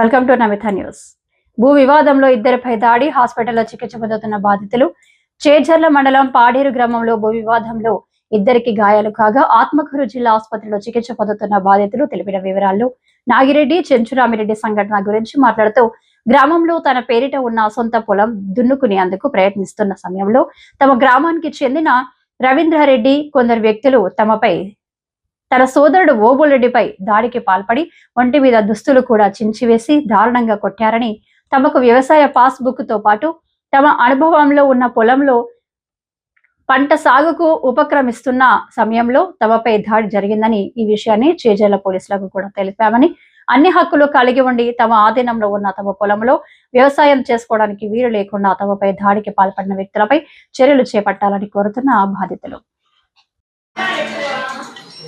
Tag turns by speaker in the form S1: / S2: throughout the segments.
S1: Welcome to Namitha news. భూ వివాదంలో ఇద్దరిపై దాడి హాస్పిటల్లో చికిత్స పొందుతున్న బాధితులు. చేజర్ల మండలం పాడేరు గ్రామంలో భూ వివాదంలో ఇద్దరికి గాయాలు కాగా ఆత్మకూరు జిల్లా ఆసుపత్రిలో చికిత్స పొందుతున్న బాధితులు తెలిపిన వివరాలు నాగిరెడ్డి చెంచురామిరెడ్డి సంఘటన గురించి మాట్లాడుతూ గ్రామంలో తన పేరిట ఉన్న సొంత పొలం దున్నుకునేందుకు ప్రయత్నిస్తున్న సమయంలో తమ గ్రామానికి చెందిన రవీంద్రారెడ్డి కొందరు వ్యక్తులు తమపై తన సోదరుడు ఓబులరెడ్డిపై దాడికి పాల్పడి ఒంటి మీద దుస్తులు కూడా చించివేసి దారుణంగా కొట్టారని తమకు వ్యవసాయ పాస్ బుక్తో పాటు తమ అనుభవంలో ఉన్న పొలంలో పంట సాగుకు ఉపక్రమిస్తున్న సమయంలో తమపై దాడి జరిగిందని ఈ విషయాన్ని చేజర్ల పోలీసులకు కూడా తెలిపామని అన్ని హక్కులు కలిగి ఉండి తమ ఆధీనంలో ఉన్న తమ పొలంలో వ్యవసాయం చేసుకోవడానికి వీలు లేకుండా తమపై దాడికి పాల్పడిన వ్యక్తులపై చర్యలు చేపట్టాలని కోరుతున్న బాధితులు.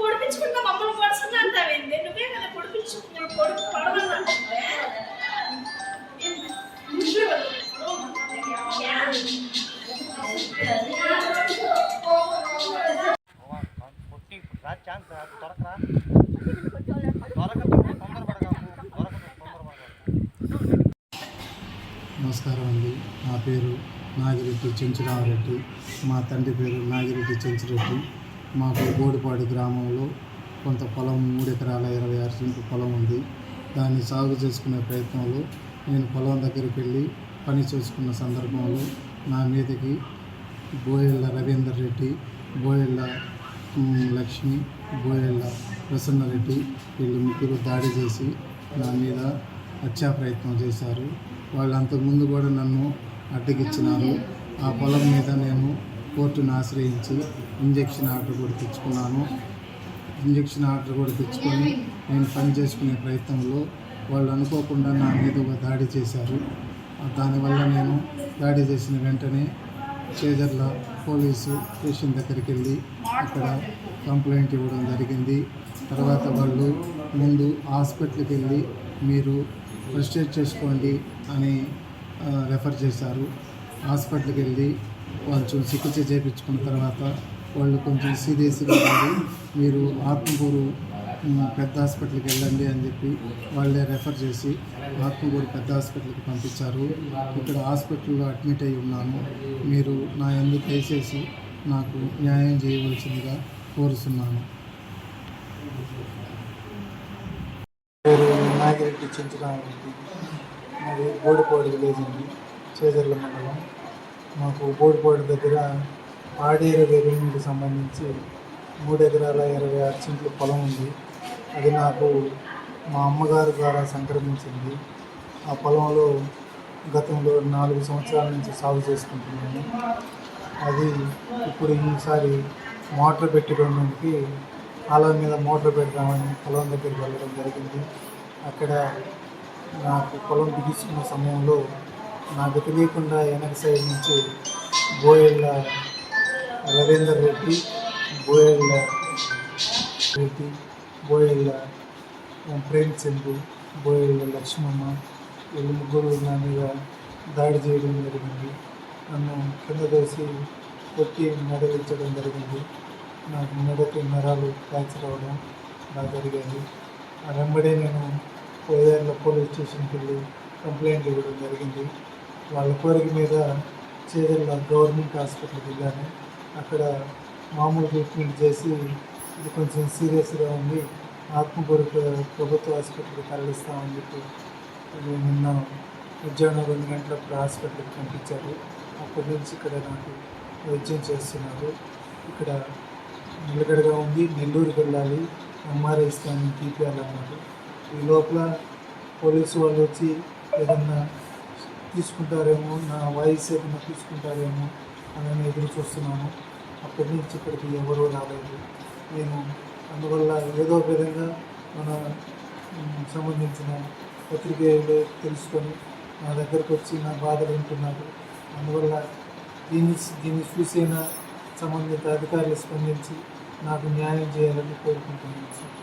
S2: పొడిపించుకుంటా మమ్మల్ని పొడుచుకుంటా అంటావేంది? నువ్వే కదా పొడిపించు పొడి పొడవన్నా
S3: నమస్కారం అండి. నా పేరు నాగిరెడ్డి చెంచురామరెడ్డి. మా తండ్రి పేరు నాగిరెడ్డి చెంచురెడ్డి. మాకు బోడిపాడు గ్రామంలో కొంత పొలం మూడు ఎకరాల ఇరవై ఆరు సెంట్లు పొలం ఉంది. దాన్ని సాగు చేసుకునే ప్రయత్నంలో నేను పొలం దగ్గరికి వెళ్ళి పని చేసుకున్న సందర్భంలో నా మీదకి బోయెళ్ళ రవీందర్ రెడ్డి బోయెళ్ళ లక్ష్మి బోయెళ్ళ ప్రసన్నరెడ్డి వీళ్ళు ముగ్గురు దాడి చేసి నా మీద హత్యా ప్రయత్నం చేశారు. వాళ్ళు అంతకుముందు కూడా నన్ను అడ్డగిచ్చినారు ఆ పొలం మీద నేను కోర్టును ఆశ్రయించి ఇంజక్షన్ ఆర్డర్ కూడా తెచ్చుకున్నాను. ఇంజక్షన్ ఆర్డర్ కూడా తెచ్చుకొని నేను పని చేసుకునే ప్రయత్నంలో వాళ్ళు అనుకోకుండా నా మీద ఒక దాడి చేశారు. దానివల్ల నేను దాడి చేసిన వెంటనే చేజర్ల పోలీసు స్టేషన్ దగ్గరికి వెళ్ళి అక్కడ కంప్లైంట్ ఇవ్వడం జరిగింది. తర్వాత వాళ్ళు ముందు హాస్పిటల్కి వెళ్ళి మీరు రిజిస్టర్ చేసుకోండి అని రెఫర్ చేశారు. హాస్పిటల్కి వెళ్ళి కొంచెం చికిత్స చేయించుకున్న తర్వాత వాళ్ళు కొంచెం సీరియస్గా ఉంది మీరు ఆత్మకూరు పెద్ద హాస్పిటల్కి వెళ్ళండి అని చెప్పి వాళ్ళే రెఫర్ చేసి ఆత్మకూరు పెద్ద హాస్పిటల్కి పంపించారు. ఇక్కడ హాస్పిటల్లో అడ్మిట్ అయి ఉన్నాను. మీరు నా ఎందు దయచేసి నాకు న్యాయం చేయవలసిందిగా కోరుతున్నాను. నాగిరెడ్డి చెంచురామరెడ్డి మాది బోడిపాడు విలేజ్ అండి. చేజర్ల మండలం. మాకు బోడిపాడు దగ్గర ఆడేరు రెవెన్యూకి సంబంధించి మూడు ఎకరాల ఇరవై ఆరు సెంట్లు పొలం ఉంది. అది నాకు మా అమ్మగారి ద్వారా సంక్రమించింది. ఆ పొలంలో గతంలో నాలుగు సంవత్సరాల నుంచి సాగు చేసుకుంటున్నాను. అది ఇప్పుడు ఈసారి మోటార్ పెట్టుకోవడానికి కాలం మీద మోటార్ పెడదామని పొలం దగ్గరికి వెళ్ళడం జరిగింది. అక్కడ నాకు పొలం బిగించుకున్న సమయంలో నాకు తెలియకుండా వెనక సైడ్ నుంచి బోయళ్ళ రవీందర్ రెడ్డి బోయళ్ళ రెడ్డి బోయళ్ళ ప్రేమచంద్రు బోయల్ల లక్ష్మమ్మ వీళ్ళు ముగ్గురు నా మీద దాడి చేయడం జరిగింది. నన్ను కింద దోసి కొట్టి నడవించడం జరిగింది. నాకు మెడకి నరాలు ఫ్రాక్చర్ అవ్వడం నాకు జరిగింది. వెంబడే నేను కోదేళ్ళ పోలీస్ స్టేషన్కి వెళ్ళి కంప్లైంట్ ఇవ్వడం జరిగింది. వాళ్ళ కోరిక మీద చేదర్ల గవర్నమెంట్ హాస్పిటల్కి వెళ్ళాను. అక్కడ మామూలు ట్రీట్మెంట్ చేసి ఇది కొంచెం సీరియస్గా ఉంది. ఆత్మకూరు ప్రభుత్వ హాస్పిటల్కి తరలిస్తామని చెప్పి నిన్న మధ్యాహ్నం రెండు గంటలకు హాస్పిటల్కి పంపించారు. అప్పటి నుంచి ఇక్కడ నాకు వైద్యం చేస్తున్నారు. ఇక్కడ నిలకడగా ఉంది. నెల్లూరుకి వెళ్ళాలి. ఎంఆర్ఐ టీపీఆర్ తీపియాలన్నారు ఈ లోపల పోలీసు వాళ్ళు వచ్చి ఏదన్నా తీసుకుంటారేమో నా వాయిస్ ఏదన్నా తీసుకుంటారేమో అని నేను ఎదురు చూస్తున్నాను. అప్పటి నుంచి ఇక్కడికి ఎవరూ రాలేదు. నేను అందువల్ల ఏదో ఒక విధంగా మన సంబంధించిన పత్రికలు తెలుసుకొని నా దగ్గరకు వచ్చి నా బాధలు వింటున్నారు. అందువల్ల దీన్ని దీన్ని చూసైనా సంబంధిత అధికారులు స్పందించి నాకు న్యాయం చేయాలని కోరుకుంటున్నాను సార్.